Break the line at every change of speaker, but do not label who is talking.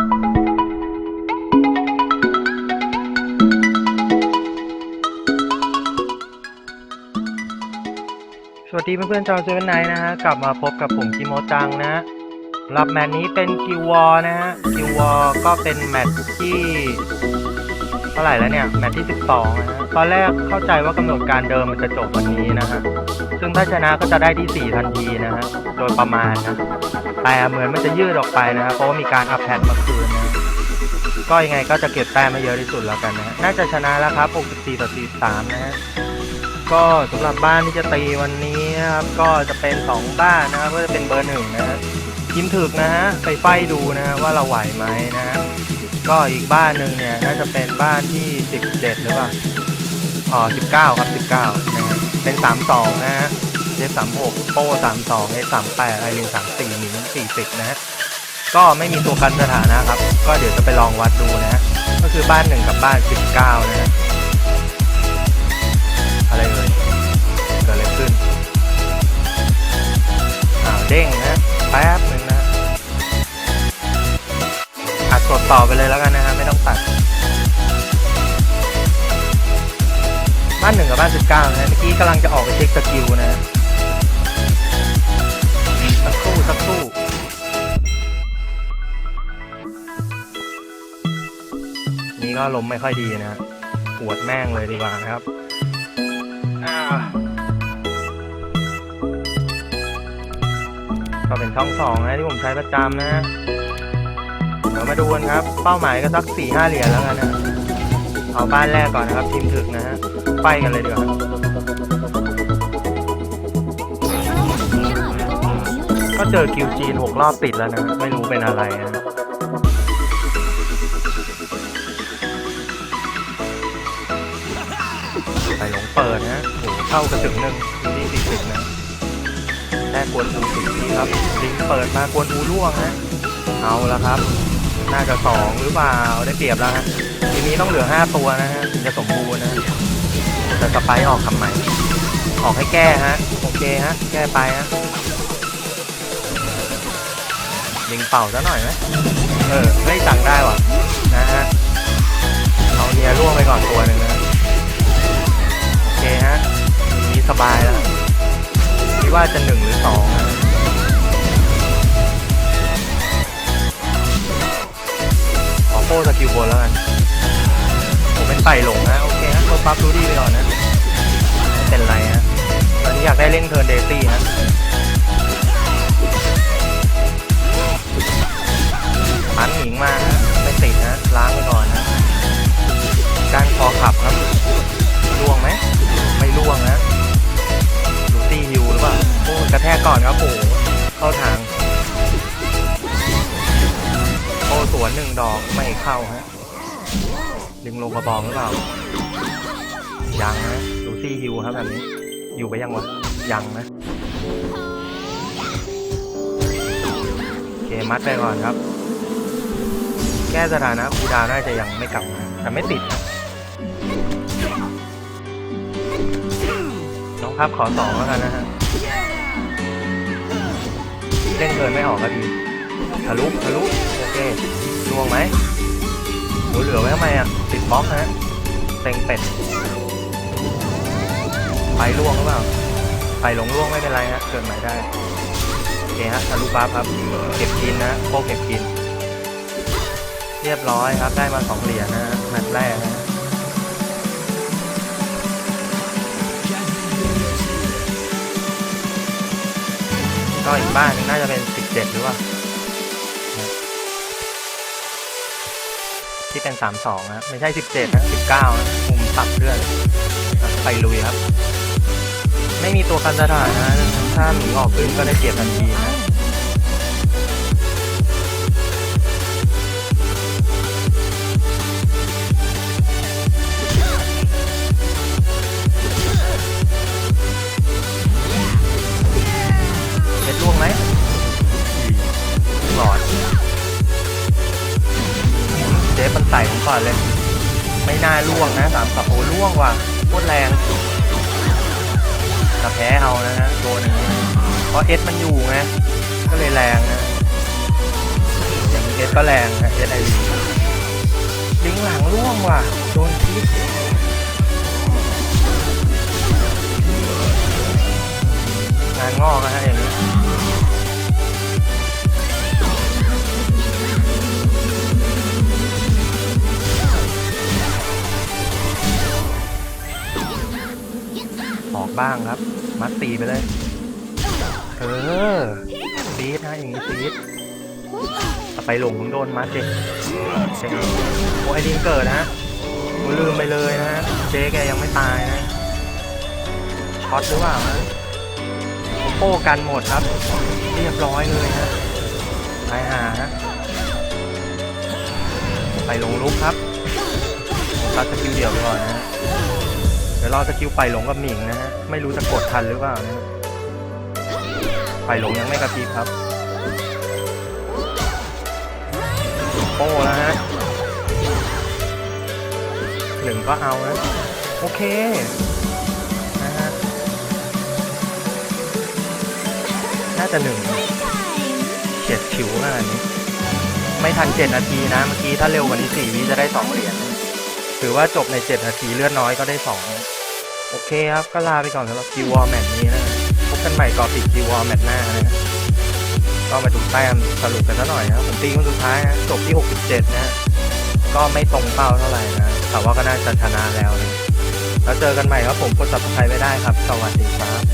สวัสดีเพื่อนๆชาวเซเว่นไนท์นะฮะ กลับมาพบกับผมกิโมจังนะรับแมตช์นี้เป็นกิววอนะฮะ กิววอก็เป็นแมตช์ที่เท่าไหร่แล้วเนี่ย แมตช์ที่ 12นะฮะ ตอนแรกเข้าใจว่ากำหนดการเดิมมันจะจบวันนี้นะฮะ ซึ่งถ้าชนะก็จะได้ที่ 4 ทันทีนะฮะ โดยประมาณนะ แต่เหมือนมันจะยืดออกไปนะฮะเพราะว่ามีการอัพแพทเมื่อคืนนะก็ยังไงก็จะเก็บแต้มมาเยอะที่สุดแล้วกันนะฮะ น่าจะชนะแล้วครับ 64 ต่อ 43 นะฮะ ก็สำหรับบ้านที่จะตีวันนี้นะครับ ก็จะเป็น 2 บ้านนะครับ ก็จะเป็นเบอร์หนึ่งนะฮะยิ้มถึกนะฮะ ไปไฟดูนะฮะว่าเราไหวไหมนะฮะ ก็อีกบ้านหนึ่งเนี่ยน่าจะเป็นบ้านที่ 17 หรือเปล่า อ๋อ 19 ครับ 19 นะฮะเป็น32นะฮะเจ36โป้32เอ38ไอริน34หมิง40นะฮะก็ไม่มีตัวกันสถานะครับ ก็เดี๋ยวจะไปลองวัดดูนะฮะก็คือบ้าน1กับบ้าน19นะฮะอะไรเอ่ยเกิดอะไรขึ้นอ้าวเด้งนะแป๊บหนึ่งนะอัดกดต่อไปเลยแล้วกันนะฮะไม่ต้องตัด บ้านหนึ่งกับบ้านสิบเก้านะฮะเมื่อกี้กำลังจะออกไปเช็คสกิลนะฮะสักครู่สักครู่นี่ก็ลมไม่ค่อยดีนะปวดแม่งเลยดีกว่านะครับอ่าก็เป็นช่องสองนะที่ผมใช้ประจำนะ เดี๋ยวมาดูกันครับ เป้าหมายก็สักสี่ห้าเหรียญแล้วกันนะ เอาบ้านแรกก่อนนะครับทีมถึกนะฮะ ไปกันเลยดีกว่าก็เจอคิวจีนหกรอบติดแล้วนะ ไม่รู้เป็นอะไรนะไปหลงเปิดนะโหเข้ากระถึงหนึ่งที่สี่สิบนะแค่กวนอูสิบทีครับ ลิงเปิดมากวนอูร่วงฮะเอาละครับ น่าจะสองหรือเปล่าได้เปรียบแล้วฮะทีนี้ต้องเหลือห้าตัวนะฮะจะสมบูรณ์นะ แต่สไปออกทำไมออกให้แก้ฮะ โอเคฮะ แก้ไปฮะลิงเป่าซะหน่อยไหมเออไม่สั่งได้ว่ะ นะฮะเอาเนียร่วงไปก่อนตัวหนึ่งนะโอเคฮะทีนี้สบายแล้วคิดว่าจะหนึ่งหรือสองนะขอโป้สกิลบนแล้วกันผมเป็นไต่หลงนะโอเค ฮะลดบัฟดูดีไปก่อนนะไม่เป็นไรฮะตอนนี้อยากได้เร่งเทิร์นเดซี่ฮะพันหญิงมาฮะไม่ติดนะ ล้างไปก่อนนะการคอขับครับล่วงไหมไม่ล่วงนะดูตี้ฮิวหรือเปล่าโอ้กระแทกก่อนครับโอ้เข้าทาง โอ้สวนหนึ่งดอกไม่เข้าฮะ ดึงลงกระบองหรือเปล่า ยังนะดูตี้ฮิวครับแบบนี้ อยู่ไปยังวะ ยังนะโอเคมัดไปก่อนครับ แก้สถานะคูดาวน่าจะยังไม่กลับมาแต่ไม่ติดนะน้องพับขอสองแล้วกันนะฮะเล่นเกินไม่ออกก็ดีทะลุทะลุโอเคลวงไหม เหลือไว้ทำไมอะติดบล็อกฮะเต็งเป็ดไปล่วงหรือเปล่าไปหลงล่วงไม่เป็นไรฮะเกินใหม่ได้โอเคฮะทะลุบัฟครับเก็บกินนะโคเก็บกิน เรียบร้อยครับได้มาสองเหรียญนะฮะแมตช์แรกนะฮะก็อีกบ้านน่าจะเป็นสิบเจ็ดหรือว่า ที่เป็นสามสองนะไม่ใช่สิบเจ็ดนะสิบเก้านะมุมตับเลือดไปลุยครับ ไม่มีตัวกันสถานนะ ถ้าหมีออกขึ้นก็ได้เกียบทันทีนะ ก่อนเลย ไม่น่าล่วงนะสามสับโอ้ล่วงว่ะโคตรแรงแต่แพ้เอานะฮะโดนอย่างนี้เพราะเอสมันอยู่ไงก็เลยแรงนะอย่างเอสก็แรงนะเอสไอรีลิงหลังล่วงว่ะโดนพิษ ออกบ้างครับ มัดตีไปเลย เออซีดนะอย่างนี้ซีดไปหลงมึงโดนมัดเด็กเจ๊โอ้ไอดินเกิดนะกูลืมไปเลยนะเจ๊แกยังไม่ตายนะช็อตหรือเปล่านะโป้กันหมดครับ เรียบร้อยเลยนะตายหานะไปลงลุกครับตัดสกิลเดี่ยวไปก่อนนะ เดี๋ยวรอสกิลไฟหลงกับหมิงนะฮะ ไม่รู้จะกดทันหรือเปล่านะไฟหลงยังไม่กระพริบครับโป้แล้วฮะหนึ่งก็เอานะ โอเค นะฮะ น่าจะหนึ่งเฉียดฉิวขนาดนี้ ไม่ทันเจ็ดนาทีนะ เมื่อกี้ถ้าเร็วกว่านี้สี่วิจะได้สองเหรียญถือว่าจบในเจ็ดนาทีเลือดน้อยก็ได้สอง โอเคครับ ก็ลาไปก่อนสำหรับคีวอลแมตช์นี้นะพบกันใหม่ก่อนปิดคีวอลแมตช์หน้านะก็มาดูแต้มสรุปกันซะหน่อยนะผมตีคนสุดท้ายนะจบที่ 67 นะ ก็ไม่ตรงเป้าเท่าไหร่นะ แต่ว่าก็น่าจะชนะแล้วนะแล้วเจอกันใหม่ครับผมกดซับสไครต์ไม่ได้ครับ สวัสดีครับ